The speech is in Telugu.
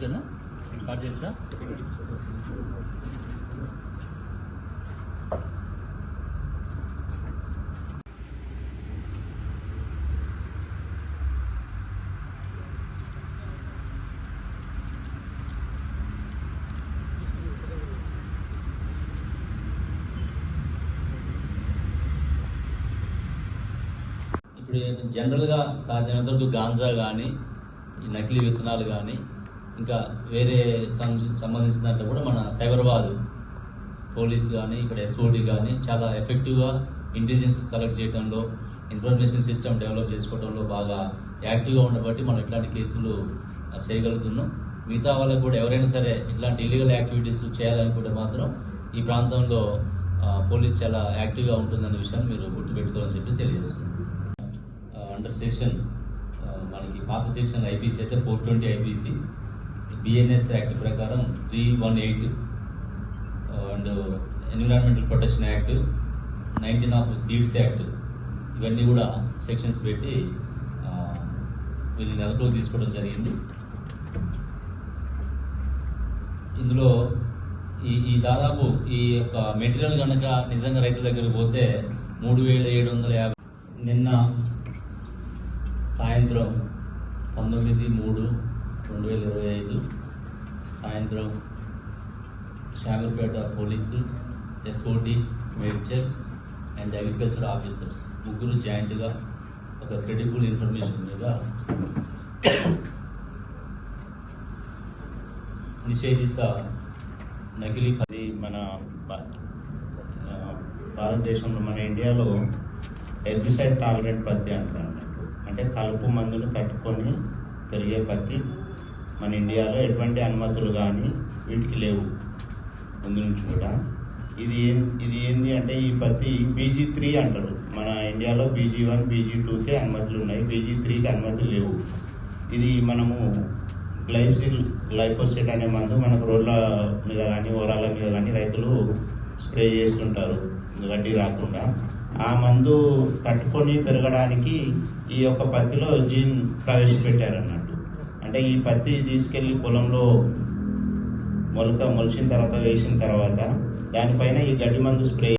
ఓకేనా? స్టార్ట్ చేస్తా ఇప్పుడు జనరల్గా సాధ్యమైనంత వరకు గాంజా కానీ ఈ నకిలీ విత్తనాలు కానీ ఇంకా వేరే సం- సంబంధించిన దాంట్లో కూడా మన సైబరాబాద్ పోలీస్ కానీ ఇక్కడ ఎస్ఓడి కానీ చాలా ఎఫెక్టివ్గా ఇంటెలిజెన్స్ కలెక్ట్ చేయడంలో ఇన్ఫర్మేషన్ సిస్టమ్ డెవలప్ చేసుకోవడంలో బాగా యాక్టివ్గా ఉండబట్టి మనం ఇట్లాంటి కేసులు చేయగలుగుతున్నాం. మిగతా వాళ్ళకు కూడా ఎవరైనా సరే ఇట్లాంటి ఇల్లీగల్ యాక్టివిటీస్ చేయాలనుకుంటే మాత్రం ఈ ప్రాంతంలో పోలీస్ చాలా యాక్టివ్గా ఉంటుందనే విషయాన్ని మీరు గుర్తుపెట్టుకోవాలని చెప్పి తెలియజేస్తున్నాం. అండర్ సెక్షన్ మనకి పాత సెక్షన్ ఐపీసీ అయితే four twenty IPC. BNS act ప్రకారం three one eight and environmental protection act nineteen of seeds act ఇవన్నీ కూడా సెక్షన్స్ పెట్టి వీళ్ళని అదుపులోకి తీసుకోవడం జరిగింది. ఇందులో ఈ ఈ దాదాపు ఈ యొక్క మెటీరియల్ కనుక నిజంగా రైతుల దగ్గరికి పోతే మూడు వేల ఏడు వందల యాభై నిన్న సాయంత్రం పంతొమ్మిది మూడు రెండు వేల ఇరవై ఐదు సాయంత్రం Shamirpet police SOT Medchal and agriculture officers ముగ్గురు జాయింట్గా ఒక క్రెడిబుల్ ఇన్ఫర్మేషన్ మీద నిషేధిత నకిలీ అది మన భారతదేశంలో మన ఇండియాలో హెర్బిసైడ్ టాలరెంట్ పత్తి అంటారు. అంటే కలుపు మందులు కట్టుకొని పెరిగే పత్తి మన ఇండియాలో ఎటువంటి అనుమతులు కానీ వీటికి లేవు. ముందు నుంచి కూడా. ఇది ఏం ఇది ఏంది అంటే ఈ పత్తి బీజీ త్రీ అంటారు. మన ఇండియాలో బీజీ వన్ బీజీ టూకే అనుమతులు ఉన్నాయి. బీజీ త్రీకి అనుమతులు లేవు. ఇది మనము గ్లైసిల్ గ్లైకోసిట్ అనే మందు మనకు రోడ్ల మీద కానీ ఓరాల మీద కానీ రైతులు స్ప్రే చేస్తుంటారు. గడ్డి రాకుండా. ఆ మందు తట్టుకొని పెరగడానికి ఈ యొక్క పత్తిలో జీన్ ప్రవేశపెట్టారు అన్నట్టు అంటే ఈ పత్తి తీసుకెళ్ళి పొలంలో మొలక మొలిచిన తర్వాత వేసిన తర్వాత దానిపైన ఈ గడ్డి మందు స్ప్రే